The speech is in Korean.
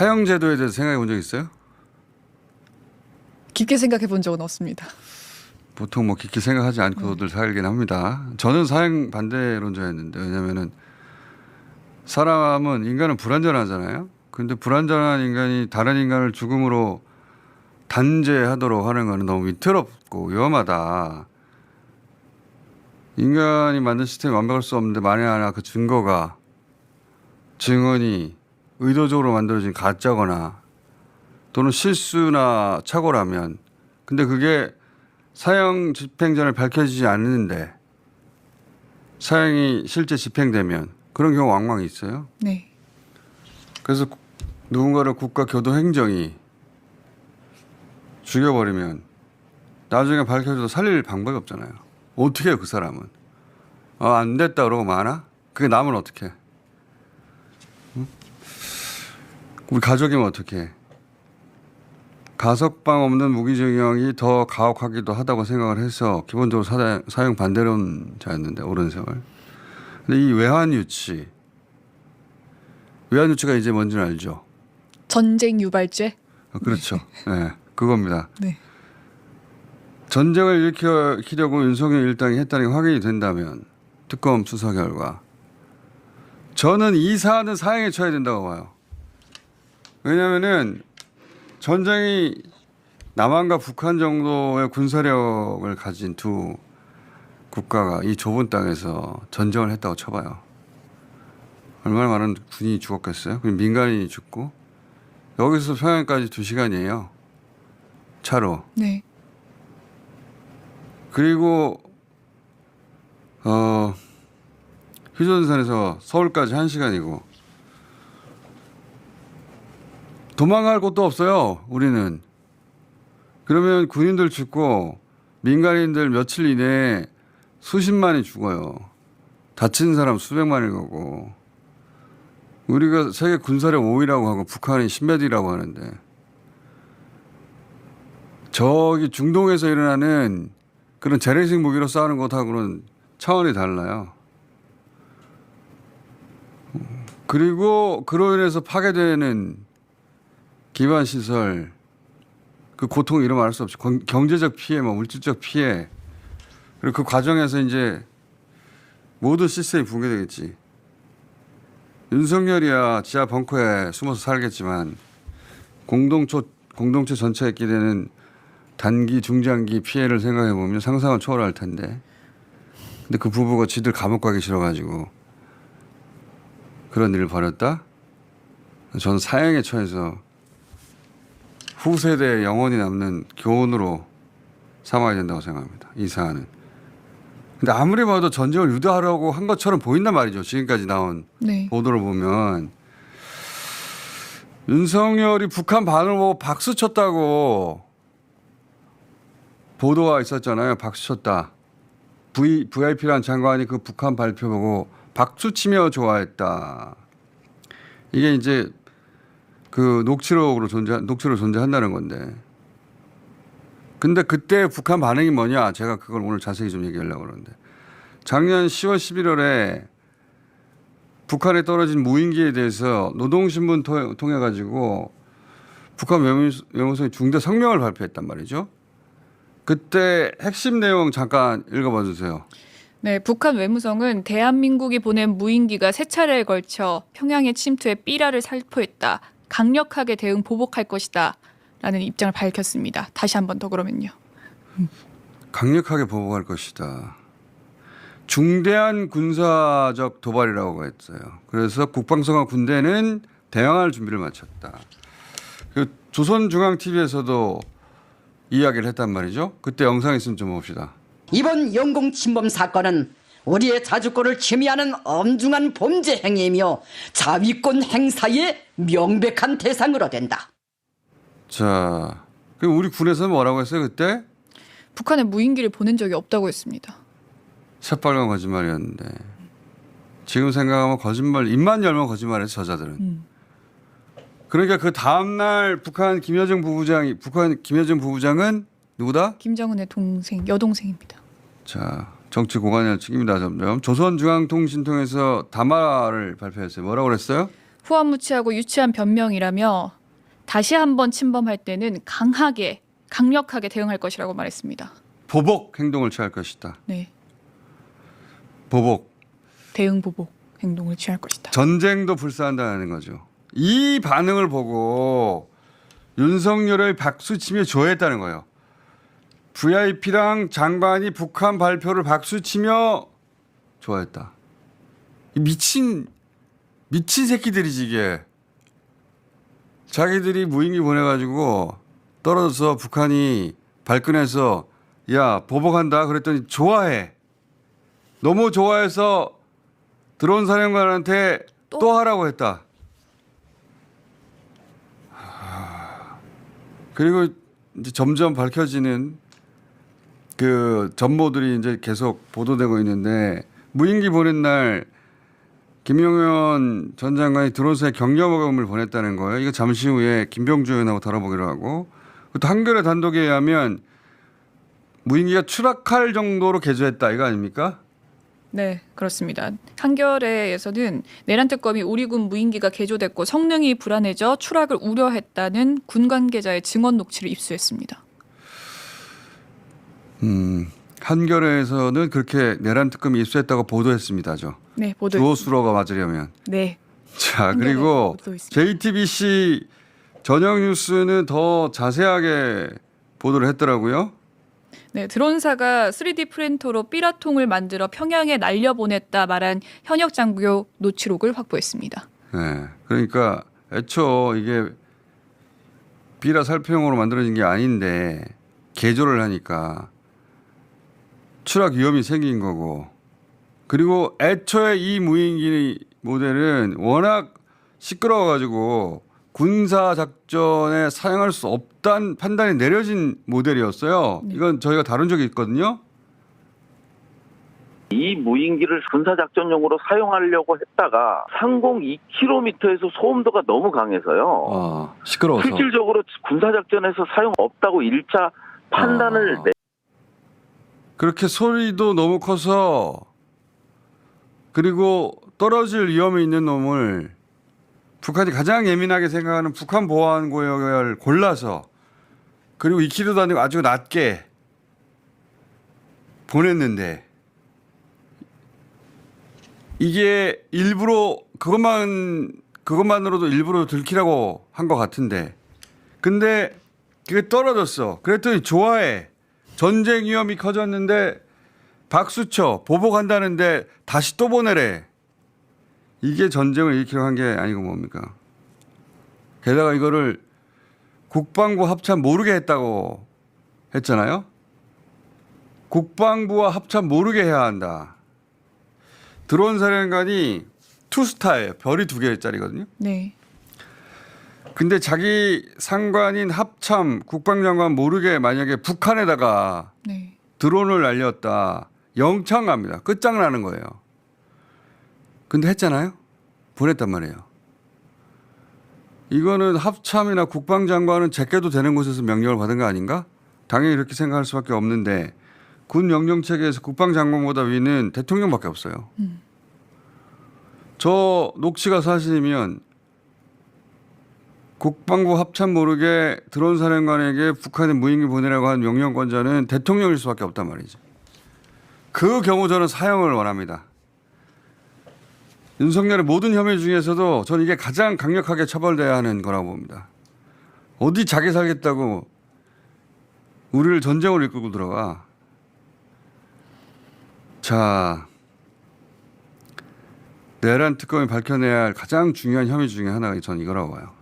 사형 제도에 대해서 생각해 본 적 있어요? 깊게 생각해 본 적은 없습니다. 보통 뭐 깊게 생각하지 않고들 살긴 합니다. 저는 사형 반대론자였는데 왜냐면은 사람은 인간은 불완전하잖아요. 근데 불완전한 인간이 다른 인간을 죽음으로 단죄하도록 하는 거는 너무 위태롭고 위험하다. 인간이 만든 시스템이 완벽할 수 없는데 만에 하나 그 증거가 증언이 의도적으로 만들어진 가짜거나 또는 실수나 착오라면 근데 그게 사형 집행 전에 밝혀지지 않는데 사형이 실제 집행되면 그런 경우 왕왕 있어요. 네. 그래서 구- 누군가를 국가 교도 행정이 죽여버리면 나중에 밝혀져도 살릴 방법이 없잖아요. 어떻게 해요, 그 사람은? 아, 안 됐다 그러고 마나? 그게 남은 어떻게 해? 응? 우리 가족이면 어떻게 해? 가석방 없는 무기징역이 더 가혹하기도 하다고 생각을 해서 기본적으로 사다, 사형 반대론자였는데 오랜 세월. 근데 이 외환 유치, 외환 유치가 이제 뭔지는 알죠? 전쟁 유발죄. 어, 그렇죠. 네, 그겁니다. 네. 전쟁을 일으키려고 윤석열 일당이 했다는 게 확인이 된다면 특검 수사 결과 저는 이 사안은 사형에 처해야 된다고 봐요. 왜냐하면은 전쟁이 남한과 북한 정도의 군사력을 가진 두 국가가 이 좁은 땅에서 전쟁을 했다고 쳐봐요. 얼마나 많은 군인이 죽었겠어요? 민간인이 죽고 여기서 평양까지 두 시간이에요. 차로. 네. 그리고 어 휴전선에서 서울까지 한 시간이고 도망갈 곳도 없어요. 우리는 그러면 군인들 죽고 민간인들 며칠 이내에 수십만이 죽어요. 다친 사람 수백만일 거고 우리가 세계 군사력 5위라고 하고 북한이 10몇이라고 하는데 저기 중동에서 일어나는 그런 재래식 무기로 싸우는 것하고는 차원이 달라요. 그리고 그로 인해서 파괴되는 기반 시설 그 고통 이름 말할 수 없이 경- 경제적 피해, 뭐 물질적 피해 그리고 그 과정에서 이제 모든 시스템이 붕괴되겠지. 윤석열이야 지하 벙커에 숨어서 살겠지만 공동체 공동체 전체에 끼 되는 단기 중장기 피해를 생각해 보면 상상을 초월할 텐데. 근데 그 부부가 지들 감옥 가기 싫어가지고 그런 일을 벌였다. 저는 사형에 처해서 후세대에 영원히 남는 교훈으로 삼아야 된다고 생각합니다. 이 사안은. 근데 아무리 봐도 전쟁을 유도하려고 한 것처럼 보인단 말이죠. 지금까지 나온 네. 보도를 보면 윤석열이 북한 반을 보고 박수 쳤다고 보도가 있었잖아요. 박수 쳤다. V, VIP란 장관이 그 북한 발표 보고 박수 치며 좋아했다. 이게 이제 그 녹취록으로 존재, 녹취로 존재한다는 건데. 근데 그때 북한 반응이 뭐냐? 제가 그걸 오늘 자세히 좀 얘기하려고 그러는데. 작년 10월 11월에 북한에 떨어진 무인기에 대해서 노동신문 통- 통해 가지고 북한 외무성- 외무성이 중대 성명을 발표했단 말이죠. 그때 핵심 내용 잠깐 읽어봐 주세요. 네, 북한 외무성은 대한민국이 보낸 무인기가 세 차례에 걸쳐 평양의 침투에 삐라를 살포했다. 강력하게 대응 보복할 것이다. 라는 입장을 밝혔습니다. 다시 한 번 더 그러면요. 강력하게 보복할 것이다. 중대한 군사적 도발이라고 했어요. 그래서 국방성과 군대는 대응할 준비를 마쳤다. 그 조선중앙TV에서도 이야기를 했단 말이죠. 그때 영상 있으면 좀 봅시다. 이번 영공 침범 사건은 우리의 자주권을 침해하는 엄중한 범죄 행위이며 자위권 행사의 명백한 대상으로 된다. 자, 그 우리 군에서는 뭐라고 했어요 그때? 북한에 무인기를 보낸 적이 없다고 했습니다. 새빨간 거짓말이었는데 지금 생각하면 거짓말 입만 열면 거짓말해서 저자들은. 음. 그러니까 그 다음 날 북한 김여정 부부장이 북한 김여정 부부장은 누구다? 김정은의 동생, 여동생입니다. 자, 정치 고관이라는 책임이다 점점. 조선중앙통신 통해서 담화를 발표했어요. 뭐라고 그랬어요? 후한무치하고 유치한 변명이라며 다시 한번 침범할 때는 강하게 강력하게 대응할 것이라고 말했습니다. 보복 행동을 취할 것이다. 네, 보복. 대응 보복 행동을 취할 것이다. 전쟁도 불사한다는 거죠. 이 반응을 보고 윤석열을 박수치며 좋아했다는 거예요. VIP랑 장관이 북한 발표를 박수치며 좋아했다. 이 미친 미친 새끼들이지 이게. 자기들이 무인기 보내가지고 떨어져서 북한이 발끈해서 야 보복한다 그랬더니 좋아해. 너무 좋아해서 드론 사령관한테 또, 또? 하라고 했다. 하, 그리고 이제 점점 밝혀지는 그 전모들이 이제 계속 보도되고 있는데 무인기 보낸 날 김용현 전 장관이 드론사에 격려모금을 보냈다는 거예요. 이거 잠시 후에 김병주 의원하고 다뤄보기로 하고 또 한겨레 단독에 의하면 무인기가 추락할 정도로 개조했다 이거 아닙니까? 네, 그렇습니다. 한겨레에서는 내란 특검이 우리 군 무인기가 개조됐고 성능이 불안해져 추락을 우려했다는 군 관계자의 증언 녹취를 입수했습니다. 음, 한겨레에서는 그렇게 내란 특검이 입수했다고 보도했습니다죠. 네, 보도. 주어 수로가 맞으려면. 네, 자 그리고. JTBC 저녁 뉴스는 더 자세하게 보도를 했더라고요. 네, 드론사가 3D 프린터로 삐라통을 만들어 평양에 날려보냈다 말한 현역 장교 노치록을 확보했습니다. 네, 그러니까 애초 이게 비라 살포용으로 만들어진 게 아닌데 개조를 하니까 추락 위험이 생긴 거고 그리고 애초에 이 무인기 모델은 워낙 시끄러워가지고 군사 작전에 사용할 수 없다는 판단이 내려진 모델이었어요. 이건 저희가 다룬 적이 있거든요. 이 무인기를 군사작전용으로 사용하려고 했다가 상공 2km에서 소음도가 너무 강해서요. 아, 시끄러워서. 실질적으로 군사작전에서 사용 없다고 1차 판단을 아. 내 그렇게 소리도 너무 커서 그리고 떨어질 위험이 있는 놈을 북한이 가장 예민하게 생각하는 북한 보안 구역을 골라서 그리고 2km도 아니고 아주 낮게 보냈는데 이게 일부러 그것만 그것만으로도 일부러 들키라고 한 것 같은데 근데 그게 떨어졌어. 그랬더니 좋아해. 전쟁 위험이 커졌는데 박수쳐 보복한다는데 다시 또 보내래. 이게 전쟁을 일으키려 한 게 아니고 뭡니까? 게다가 이거를 국방부 합참 모르게 했다고 했잖아요. 국방부와 합참 모르게 해야 한다. 드론 사령관이 투스타예요. 별이 두 개짜리거든요. 네, 근데 자기 상관인 합참 국방장관 모르게 만약에 북한에다가 네, 드론을 날렸다. 영창 갑니다. 끝장나는 거예요. 근데 했잖아요. 보냈단 말이에요. 이거는 합참이나 국방장관은 제껴도 되는 곳에서 명령을 받은 거 아닌가? 당연히 이렇게 생각할 수밖에 없는데 군 명령 체계에서 국방장관보다 위는 대통령밖에 없어요. 저 녹취가 사실이면 국방부 합참 모르게 드론 사령관에게 북한에 무인기 보내라고 한 명령권자는 대통령일 수밖에 없단 말이죠. 그 경우 저는 사형을 원합니다. 윤석열의 모든 혐의 중에서도 저는 이게 가장 강력하게 처벌돼야 하는 거라고 봅니다. 어디 자기 살겠다고 우리를 전쟁으로 이끌고 들어가. 자, 내란 특검이 밝혀내야 할 가장 중요한 혐의 중에 하나가 저는 이거라고 봐요.